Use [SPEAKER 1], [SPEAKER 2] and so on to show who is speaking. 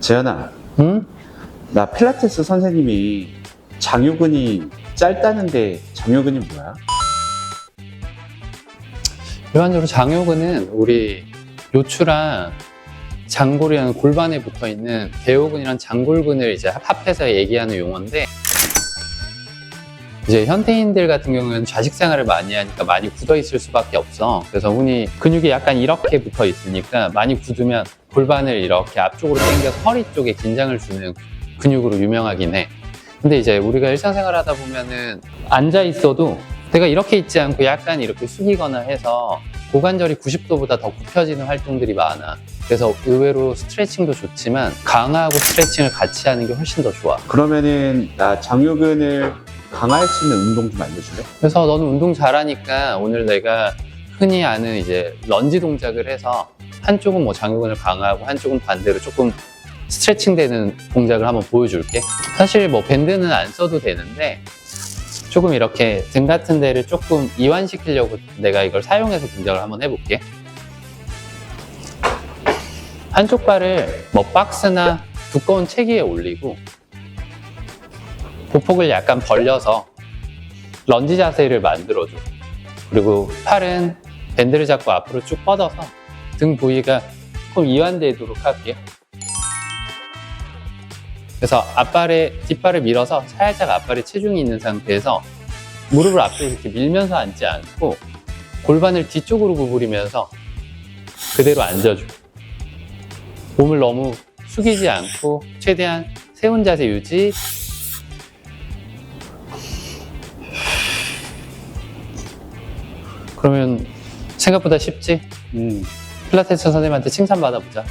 [SPEAKER 1] 재현아,
[SPEAKER 2] 응?
[SPEAKER 1] 나 필라테스 선생님이 장요근이 짧다는데 장요근이 뭐야?
[SPEAKER 2] 일반적으로 장요근은 우리 요추랑 장골이라는 골반에 붙어 있는 대호근이랑 장골근을 이제 합해서 얘기하는 용어인데 이제 현대인들 같은 경우는 좌식 생활을 많이 하니까 많이 굳어 있을 수밖에 없어. 그래서 흔히 근육이 약간 이렇게 붙어 있으니까 많이 굳으면 골반을 이렇게 앞쪽으로 당겨서 허리 쪽에 긴장을 주는 근육으로 유명하긴 해. 근데 이제 우리가 일상생활 하다 보면은 앉아 있어도 내가 이렇게 있지 않고 약간 이렇게 숙이거나 해서 고관절이 90도보다 더 굽혀지는 활동들이 많아. 그래서 의외로 스트레칭도 좋지만 강화하고 스트레칭을 같이 하는 게 훨씬 더 좋아.
[SPEAKER 1] 그러면은 나 장요근을 강화할 수 있는 운동 좀 알려줄래?
[SPEAKER 2] 그래서 너는 운동 잘하니까 오늘 내가 흔히 아는 이제 런지 동작을 해서 한쪽은 뭐 장요근을 강화하고 한쪽은 반대로 조금 스트레칭 되는 동작을 한번 보여줄게. 사실 뭐 밴드는 안 써도 되는데 조금 이렇게 등 같은 데를 조금 이완시키려고 내가 이걸 사용해서 동작을 한번 해볼게. 한쪽 발을 뭐 박스나 두꺼운 책 위에 올리고 보폭을 약간 벌려서 런지 자세를 만들어줘. 그리고 팔은 밴드를 잡고 앞으로 쭉 뻗어서 등 부위가 조금 이완되도록 할게. 그래서 앞발에 뒷발을 밀어서 살짝 앞발에 체중이 있는 상태에서 무릎을 앞으로 이렇게 밀면서 앉지 않고 골반을 뒤쪽으로 구부리면서 그대로 앉아줘. 몸을 너무 숙이지 않고 최대한 세운 자세 유지. 그러면 생각보다 쉽지?
[SPEAKER 1] 음.
[SPEAKER 2] 필라테스 선생님한테 칭찬 받아보자.